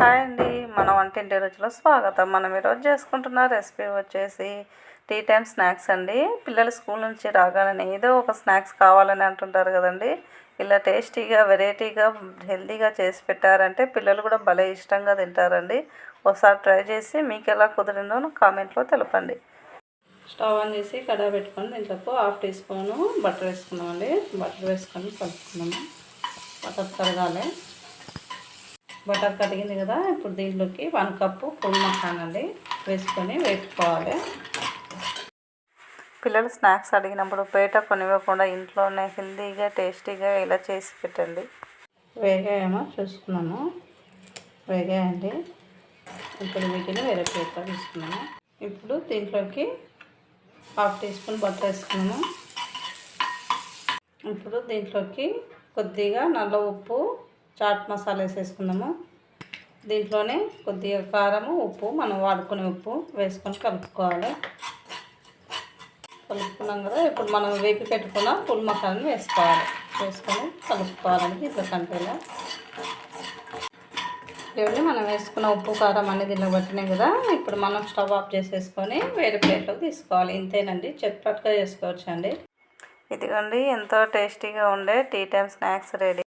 Hi అండి. మన వంటింటి రుచిలో స్వాగతం. మనం ఈరోజు చేసుకుంటున్న రెసిపీ వచ్చేసి టీ టైం స్నాక్స్ అండి. పిల్లలు స్కూల్ నుంచి రాగానే ఏదో ఒక స్నాక్స్ కావాలని అంటుంటారు కదండి. ఇలా టేస్టీగా వెరైటీగా హెల్తీగా చేసి పెట్టారంటే పిల్లలు కూడా భలే ఇష్టంగా తింటారండి. ఒకసారి ట్రై చేసి మీకు ఎలా కుదిరిందో కామెంట్లో తెలపండి. స్టవ్ ఆన్ చేసి కడా పెట్టుకొని దీంట్లో హాఫ్ టీ స్పూను బటర్ వేసుకున్నామండి బటర్ వేసుకొని కలుపుకున్నాము బటర్ కరగాలి బటర్ కడిగింది కదా ఇప్పుడు దీంట్లోకి వన్ కప్పు పుల్ మసానండి వేసుకొని వేసుకోవాలి పిల్లలు స్నాక్స్ అడిగినప్పుడు బయట కొనివ్వకుండా ఇంట్లోనే హెల్తీగా టేస్టీగా ఇలా చేసి పెట్టండి. వేగాయేమో? చూసుకున్నాము వేగాయండి. ఇప్పుడు వీటిని వేరే ప్లేట్లో తీసుకున్నాము ఇప్పుడు దీంట్లోకి హాఫ్ టీ స్పూన్ బటర్ వేసుకున్నాము ఇప్పుడు దీంట్లోకి కొద్దిగా నల్ల ఉప్పు చాట్ మసాలా వేసేసుకుందాము దీంట్లోనే కొద్దిగా కారము ఉప్పు మనం వాడుకునే ఉప్పు వేసుకొని కలుపుకోవాలి. కలుపుకున్నాం కదా ఇప్పుడు మనం వేపి పెట్టుకున్న పుల్ మసాలాని వేసుకోవాలి. వేసుకొని కలుపుకోవాలండి ఇట్లా కంటేలా. ఇవన్నీ మనం వేసుకున్న ఉప్పు కారం అనేది దీనిలో పట్టినాయి కదా ఇప్పుడు మనం స్టవ్ ఆఫ్ చేసేసుకొని వేరే ప్లేట్లోకి తీసుకోవాలి. ఇంతేనండి చెప్పట్టుగా చేసుకోవచ్చు అండి ఇదిగోండి ఎంతో టేస్టీగా ఉండే టీ టైమ్ స్నాక్స్ రెడీ.